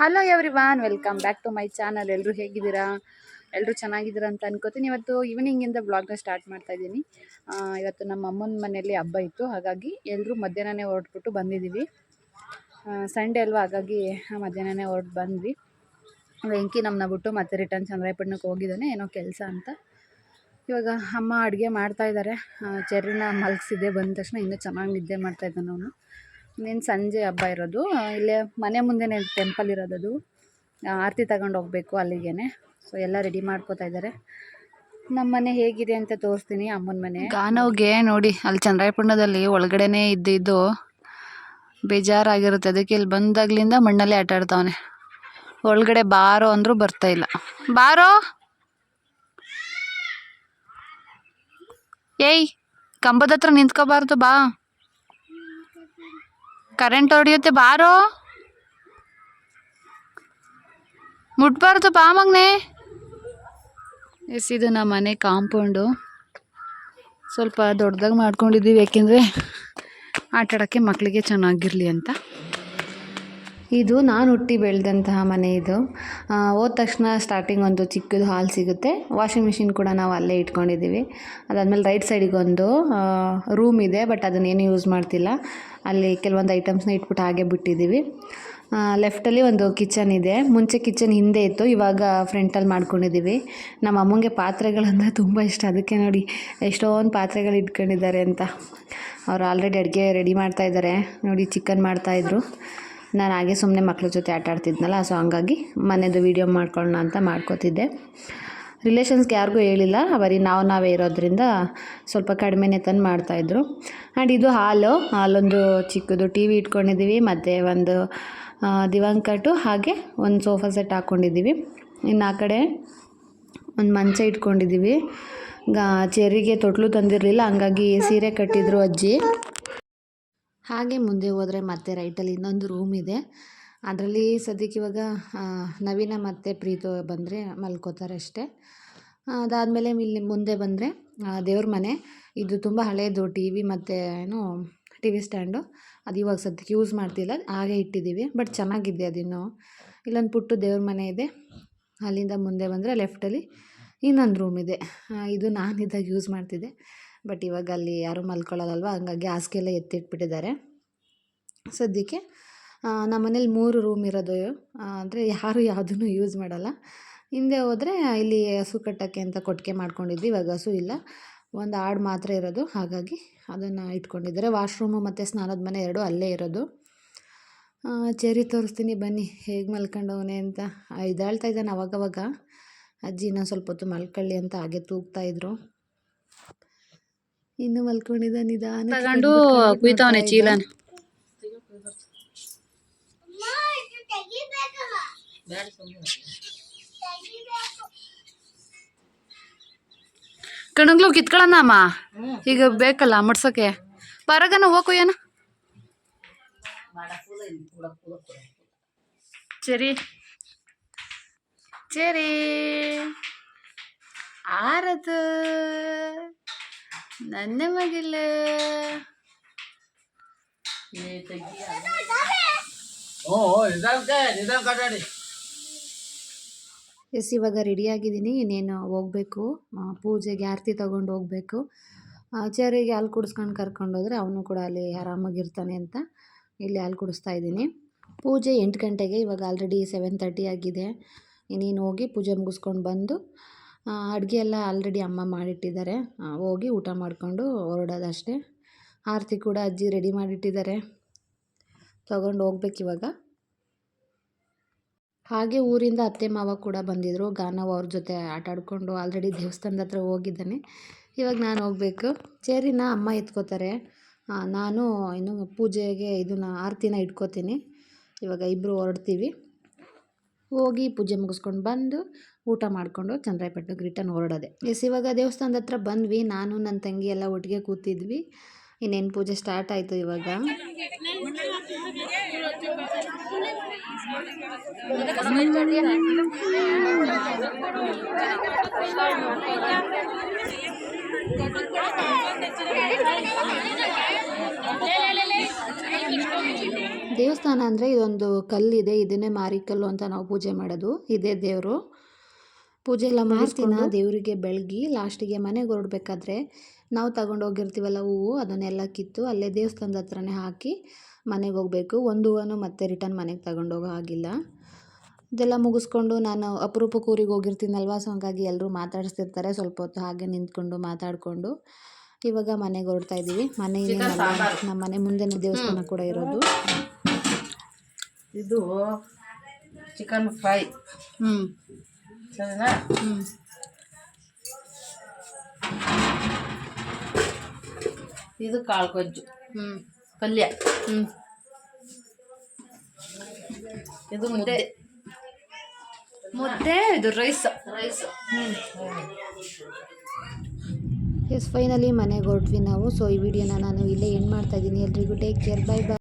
Hello everyone welcome back to my channel ಎಲ್ಲರೂ ಹೇಗಿದ್ದೀರಾ? ಎಲ್ಲರೂ ಚೆನ್ನಾಗಿದ್ದೀರಾ ಅಂತ ಅನ್ಕೋತೀನಿ. ಇವತ್ತು ಈವ್ನಿಂಗಿಂದ ಬ್ಲಾಗ್ನ ಸ್ಟಾರ್ಟ್ ಮಾಡ್ತಾ ಇದ್ದೀನಿ. ಇವತ್ತು ನಮ್ಮ ಅಮ್ಮನ ಮನೆಯಲ್ಲಿ ಹಬ್ಬ ಇತ್ತು. ಹಾಗಾಗಿ ಎಲ್ಲರೂ ಮಧ್ಯಾಹ್ನನೇ ಹೊರಟ್ಬಿಟ್ಟು ಬಂದಿದ್ದೀವಿ. ಸಂಡೇ ಅಲ್ವಾ? ಹಾಗಾಗಿ ಮಧ್ಯಾಹ್ನನೇ ಹೊರಟು ಬಂದ್ವಿ. ವೆಂಕಿ ನಮ್ಮನ್ನ ಬಿಟ್ಟು ಮತ್ತೆ ರಿಟರ್ನ್ ಚಂದ್ರಾಯಪಟ್ಟಣಕ್ಕೆ ಹೋಗಿದ್ದಾನೆ. ಏನೋ ಕೆಲಸ ಅಂತ. ಇವಾಗ ಅಮ್ಮ ಅಡುಗೆ ಮಾಡ್ತಾ ಇದ್ದಾರೆ ಚೆರ್ರಿನ ಮಲಗಿಸಿದ್ದೆ. ಬಂದ ತಕ್ಷಣ ಇನ್ನೂ ಚೆನ್ನಾಗಿ ನಿದ್ದೆ ಮಾಡ್ತಾಯಿದ್ದಾನೆ ಅವನು. ಇನ್ನೇನು ಸಂಜೆ ಹಬ್ಬ ಇರೋದು. ಇಲ್ಲೇ ಮನೆ ಮುಂದೆನೇ ಟೆಂಪಲ್ ಇರೋದದು ಅದು. ಆರತಿ ತಗೊಂಡು ಹೋಗ್ಬೇಕು ಅಲ್ಲಿಗೇನೆ. ಸೊ ಎಲ್ಲ ರೆಡಿ ಮಾಡ್ಕೋತಾ ಇದ್ದಾರೆ ನಮ್ಮ ಮನೆ ಹೇಗಿದೆ ಅಂತ ತೋರಿಸ್ತೀನಿ ಅಮ್ಮನ ಮನೆ. ಗಾನವ್ಗೆ ನೋಡಿ, ಅಲ್ಲಿ ಚಂದ್ರಾಯಪಟ್ಟಣದಲ್ಲಿ ಒಳಗಡೆನೇ ಇದ್ದಿದ್ದು ಬೇಜಾರಾಗಿರುತ್ತೆ. ಅದಕ್ಕೆ ಇಲ್ಲಿ ಬಂದಾಗ್ಲಿಂದ ಮಣ್ಣಲ್ಲಿ ಆಟ ಆಡ್ತಾವನೆ. ಒಳಗಡೆ ಬಾರೋ ಅಂದರೂ ಬರ್ತಾ ಇಲ್ಲ. ಬಾರೋ? ಏಯ್, ಕಂಬದ ಹತ್ರ ನಿಂತ್ಕೋಬಾರ್ದು, ಬಾ. ಕರೆಂಟ್ ಹೊಡೆಯುತ್ತೆ, ಬಾರೋ. ಮುಟ್ಬಾರ್ದು, ಬಾ ಮಗ್ನೆ. ಎಸ್, ಇದು ನಮ್ಮ ಮನೆ ಕಾಂಪೌಂಡು. ಸ್ವಲ್ಪ ದೊಡ್ಡದಾಗಿ ಮಾಡ್ಕೊಂಡಿದ್ದೀವಿ, ಯಾಕೆಂದರೆ ಆಟಾಡೋಕ್ಕೆ ಮಕ್ಕಳಿಗೆ ಚೆನ್ನಾಗಿರಲಿ ಅಂತ. ಇದು ನಾನು ಹುಟ್ಟಿ ಬೆಳೆದಂತಹ ಮನೆ ಇದು. ಹೋದ ತಕ್ಷಣ ಸ್ಟಾರ್ಟಿಂಗ್ ಒಂದು ಚಿಕ್ಕದು ಹಾಲ್ ಸಿಗುತ್ತೆ. ವಾಷಿಂಗ್ ಮಿಷಿನ್ ಕೂಡ ನಾವು ಅಲ್ಲೇ ಇಟ್ಕೊಂಡಿದ್ದೀವಿ. ಅದಾದಮೇಲೆ ರೈಟ್ ಸೈಡಿಗೊಂದು ರೂಮ್ ಇದೆ ಬಟ್ ಅದನ್ನೇನು ಯೂಸ್ ಮಾಡ್ತಿಲ್ಲ. ಅಲ್ಲಿ ಕೆಲವೊಂದು ಐಟಮ್ಸ್ನ ಇಟ್ಬಿಟ್ಟು ಹಾಗೆ ಬಿಟ್ಟಿದ್ದೀವಿ. ಲೆಫ್ಟಲ್ಲಿ ಒಂದು ಕಿಚನ್ ಇದೆ. ಮುಂಚೆ ಕಿಚನ್ ಹಿಂದೆ ಇತ್ತು. ಇವಾಗ ಫ್ರಂಟಲ್ಲಿ ಮಾಡ್ಕೊಂಡಿದ್ದೀವಿ. ನಮ್ಮ ಅಮ್ಮಂಗೆ ಪಾತ್ರೆಗಳಂದರೆ ತುಂಬ ಇಷ್ಟ. ಅದಕ್ಕೆ ನೋಡಿ ಎಷ್ಟೊಂದು ಪಾತ್ರೆಗಳು ಇಟ್ಕೊಂಡಿದ್ದಾರೆ ಅಂತ. ಅವ್ರು ಆಲ್ರೆಡಿ ಅಡುಗೆ ರೆಡಿ ಮಾಡ್ತಾ ಇದ್ದಾರೆ. ನೋಡಿ ಚಿಕನ್ ಮಾಡ್ತಾಯಿದ್ರು ನಾನು ಹಾಗೆ ಸುಮ್ಮನೆ ಮಕ್ಳ ಜೊತೆ ಆಟ ಆಡ್ತಿದ್ನಲ್ಲ ಸೊ ಹಂಗಾಗಿ ಮನೆಯದು ವೀಡಿಯೋ ಮಾಡ್ಕೊಳ್ಳೋಣ ಅಂತ ಮಾಡ್ಕೋತಿದ್ದೆ. ರಿಲೇಷನ್ಸ್ಗೆ ಯಾರಿಗೂ ಹೇಳಿಲ್ಲ, ಬರೀ ನಾವು ನಾವೇ ಇರೋದ್ರಿಂದ ಸ್ವಲ್ಪ ಕಡಿಮೆನೆ ತಂದು ಮಾಡ್ತಾಯಿದ್ರು ಆ್ಯಂಡ್ ಇದು ಹಾಲು, ಹಾಲೊಂದು ಚಿಕ್ಕದು ಟಿ ವಿ ಇಟ್ಕೊಂಡಿದ್ದೀವಿ ಮತ್ತು ಒಂದು ದಿವಂಕಟ್ಟು ಹಾಗೆ ಒಂದು ಸೋಫಾ ಸೆಟ್ ಹಾಕ್ಕೊಂಡಿದ್ದೀವಿ ಇನ್ನು ಆ ಕಡೆ ಒಂದು ಮಂಚ ಇಟ್ಕೊಂಡಿದ್ದೀವಿ ಚೆರಿಗೆ ತೊಟ್ಲು ತಂದಿರಲಿಲ್ಲ, ಹಂಗಾಗಿ ಸೀರೆ ಕಟ್ಟಿದ್ರು ಅಜ್ಜಿ. ಹಾಗೆ ಮುಂದೆ ಹೋದರೆ ಮತ್ತೆ ರೈಟಲ್ಲಿ ಇನ್ನೊಂದು ರೂಮ್ ಇದೆ. ಅದರಲ್ಲಿ ಸದ್ಯಕ್ಕೆ ಇವಾಗ ನವೀನ ಮತ್ತು ಪ್ರೀತು ಬಂದರೆ ಮಲ್ಕೋತಾರೆ ಅಷ್ಟೇ. ಅದಾದಮೇಲೆ ಇಲ್ಲಿ ಮುಂದೆ ಬಂದರೆ ದೇವ್ರ ಮನೆ. ಇದು ತುಂಬ ಹಳೆಯದು ಟಿ ವಿ ಮತ್ತು, ಏನು ಟಿ ವಿ ಸ್ಟ್ಯಾಂಡು ಅದು ಇವಾಗ ಸದ್ಯಕ್ಕೆ ಯೂಸ್ ಮಾಡ್ತಿಲ್ಲ. ಹಾಗೆ ಇಟ್ಟಿದ್ದೀವಿ ಬಟ್ ಚೆನ್ನಾಗಿದೆ ಅದಿನ್ನು. ಇಲ್ಲೊಂದು ಪುಟ್ಟು ದೇವ್ರ ಮನೆ ಇದೆ. ಅಲ್ಲಿಂದ ಮುಂದೆ ಬಂದರೆ ಲೆಫ್ಟಲ್ಲಿ ಇನ್ನೊಂದು ರೂಮ್ ಇದೆ. ಇದು ನಾನಿದ್ದಾಗ ಯೂಸ್ ಮಾಡ್ತಿದ್ದೆ. ಬಟ್ ಇವಾಗ ಅಲ್ಲಿ ಯಾರೂ ಮಲ್ಕೊಳ್ಳೋದಲ್ವ, ಹಂಗಾಗಿ ಹಾಸಿಗೆಲ್ಲ ಎತ್ತಿಟ್ಬಿಟ್ಟಿದ್ದಾರೆ. ಸದ್ಯಕ್ಕೆ ನಮ್ಮ ಮನೇಲಿ ಮೂರು ರೂಮ್ ಇರೋದು ಅಂದರೆ ಯಾರು ಯಾವುದನ್ನು ಯೂಸ್ ಮಾಡಲ್ಲ. ಹಿಂದೆ ಹೋದರೆ ಇಲ್ಲಿ ಹಸು ಕಟ್ಟೋಕ್ಕೆ ಅಂತ ಕೊಟ್ಟಿಗೆ ಮಾಡ್ಕೊಂಡಿದ್ವಿ, ಇವಾಗ ಹಸು ಇಲ್ಲ. ಒಂದು ಆಡು ಮಾತ್ರ ಇರೋದು, ಹಾಗಾಗಿ ಅದನ್ನು ಇಟ್ಕೊಂಡಿದ್ದಾರೆ. ವಾಶ್ರೂಮು ಮತ್ತು ಸ್ನಾನದ ಮನೆ ಎರಡು ಅಲ್ಲೇ ಇರೋದು. ಚೇರಿ ತೋರಿಸ್ತೀನಿ ಬನ್ನಿ, ಹೇಗೆ ಮಲ್ಕೊಂಡವನೆ ಅಂತ. ಇದಾಳ್ತಾ ಇದ್ದಾನೆ ಅವಾಗವಾಗ. ಅಜ್ಜಿ ಇನ್ನೊಂದು ಸ್ವಲ್ಪ ಹೊತ್ತು ಮಲ್ಕೊಳ್ಳಿ ಅಂತ ಹಾಗೆ ತೂಗ್ತಾ ಇದ್ರು. ಇನ್ನು ಮಲ್ಕೊಂಡಿದ್ದ ನಿಧಾನ ತಗೊಂಡು ಕುಯ್ತಾವನೆ ಚೀಲನ. ಕಣಗ್ಲು ಕಿತ್ಕೊಳ್ಳೋಣ ಅಮ್ಮ. ಈಗ ಬೇಕಲ್ಲ ಮಡ್ಸೋಕೆ. ಬರಗನ ಹೋಗು ಏನ ಸರಿ ಸರಿ ಆರದು. ನನ್ನ ಮಗಿಲ್ಲ ಎಸ್ ಇವಾಗ ರೆಡಿಯಾಗಿದ್ದೀನಿ ಇನ್ನೇನು ಹೋಗಬೇಕು ಪೂಜೆಗೆ ಆರತಿ ತಗೊಂಡು ಹೋಗಬೇಕು. ಆಚಾರ್ಯಗೆ ಹಾಲು ಕುಡಿಸ್ಕೊಂಡು ಕರ್ಕೊಂಡೋದ್ರೆ ಹೋದರೆ ಅವನು ಕೂಡ ಅಲ್ಲಿ ಆರಾಮಾಗಿರ್ತಾನೆ ಅಂತ ಇಲ್ಲಿ ಹಾಲು ಕುಡಿಸ್ತಾ ಇದ್ದೀನಿ. ಪೂಜೆ ಎಂಟು ಗಂಟೆಗೆ ಇವಾಗ ಆಲ್ರೆಡಿ ಸೆವೆನ್ ತರ್ಟಿ ಆಗಿದೆ. ಇನ್ನೇನು ಹೋಗಿ ಪೂಜೆ ಮುಗಿಸ್ಕೊಂಡು ಬಂದು ಅಡುಗೆ ಎಲ್ಲ ಆಲ್ರೆಡಿ ಅಮ್ಮ ಮಾಡಿಟ್ಟಿದ್ದಾರೆ. ಹೋಗಿ ಊಟ ಮಾಡಿಕೊಂಡು ಹೊರಡೋದಷ್ಟೇ. ಆರತಿ ಕೂಡ ಅಜ್ಜಿ ರೆಡಿ ಮಾಡಿಟ್ಟಿದ್ದಾರೆ. ತೊಗೊಂಡು ಹೋಗ್ಬೇಕು ಇವಾಗ. ಹಾಗೆ ಊರಿಂದ ಅತ್ತೆ ಮಾವ ಕೂಡ ಬಂದಿದ್ದರು ಗಾನವ್ ಅವ್ರ ಜೊತೆ ಆಟ ಆಡ್ಕೊಂಡು ಆಲ್ರೆಡಿ ದೇವಸ್ಥಾನದ ಹತ್ರ ಹೋಗಿದ್ದಾನೆ. ಇವಾಗ ನಾನು ಹೋಗಬೇಕು. ಚೇರಿನ ಅಮ್ಮ ಎತ್ಕೋತಾರೆ. ನಾನು ಇನ್ನು ಪೂಜೆಗೆ ಇದನ್ನ ಆರತಿನ ಇಟ್ಕೋತೀನಿ. ಇವಾಗ ಇಬ್ಬರು ಹೊರಡ್ತೀವಿ. ಹೋಗಿ ಪೂಜೆ ಮುಗಿಸ್ಕೊಂಡು ಬಂದು ಊಟ ಮಾಡಿಕೊಂಡು ಚಂದ್ರಾಯಪಟ್ಟಣಕ್ಕೆ ರಿಟರ್ನ್ ಹೊರಡೋದೆ. ಎಸ್, ಇವಾಗ ದೇವಸ್ಥಾನದ ಹತ್ರ ಬಂದ್ವಿ. ನಾನು ನನ್ನ ತಂಗಿ ಎಲ್ಲ ಒಟ್ಟಿಗೆ ಕೂತಿದ್ವಿ. ಇನ್ನೇನು ಪೂಜೆ ಸ್ಟಾರ್ಟ್ ಆಯಿತು ಇವಾಗ? ದೇವಸ್ಥಾನ ಅಂದರೆ ಇದೊಂದು ಕಲ್ಲಿದೆ ಇದನ್ನೇ ಮಾರಿಕಲ್ಲು ಅಂತ ನಾವು ಪೂಜೆ ಮಾಡೋದು. ಇದೇ ದೇವರು. ಪೂಜೆ ಎಲ್ಲ ಮಾಡ್ತೀನ ದೇವರಿಗೆ ಬೆಳಗಿ ಲಾಸ್ಟಿಗೆ ಮನೆಗೆ ಹೊರಡ್ಬೇಕಾದ್ರೆ ನಾವು ತಗೊಂಡೋಗಿರ್ತೀವಲ್ಲ ಹೂವು ಅದನ್ನೆಲ್ಲ ಕಿತ್ತು ಅಲ್ಲೇ ದೇವಸ್ಥಾನದ ಹತ್ರನೇ ಹಾಕಿ ಮನೆಗೆ ಹೋಗಬೇಕು. ಒಂದು ಹೂವನ್ನು ಮತ್ತೆ ರಿಟರ್ನ್ ಮನೆಗೆ ತಗೊಂಡೋಗೋ ಹಾಗಿಲ್ಲ. ಇದೆಲ್ಲ ಮುಗಿಸ್ಕೊಂಡು ನಾನು ಅಪರೂಪಕ್ಕೆ ಊರಿಗೆ ಹೋಗಿರ್ತೀನಲ್ವ ಸೊ ಹಂಗಾಗಿ ಎಲ್ಲರೂ ಮಾತಾಡಿಸ್ತಿರ್ತಾರೆ. ಸ್ವಲ್ಪ ಹೊತ್ತು ಹಾಗೆ ನಿಂತ್ಕೊಂಡು ಮಾತಾಡಿಕೊಂಡು ಇವಾಗ ಮನೆಗೆ ಹೊರಡ್ತಾ ಇದ್ದೀವಿ ಮನೆಯಿಂದ ನಮ್ಮ ಮನೆ ಮುಂದೆನೇ ದೇವಸ್ಥಾನ ಕೂಡ ಇರೋದು. ಇದು ಚಿಕನ್ ಫ್ರೈ ಹ್ಞೂ ಸರಿನಾ? ಹ್ಞೂ ಇದು ಕಾಳು ಗೊಜ್ಜು. ಹ್ಞೂ ಪಲ್ಯ. ಹ್ಞೂ ಇದು ಮುದ್ದೆ. ಮುದ್ದೆ. ಇದು ರೈಸ್ ರೈಸ್ ಎಸ್ ಫೈನಲಿ ಮನೆಗೆ ಹೊರಟ್ವಿ ನಾವು. ಸೊ ಈ ವಿಡಿಯೋನ ನಾನು ಇಲ್ಲೇ ಎಂಡ್ ಮಾಡ್ತಾ ಇದ್ದೀನಿ ಎಲ್ರಿಗೂ ಟೇಕ್ ಕೇರ್ ಬೈ ಬೈ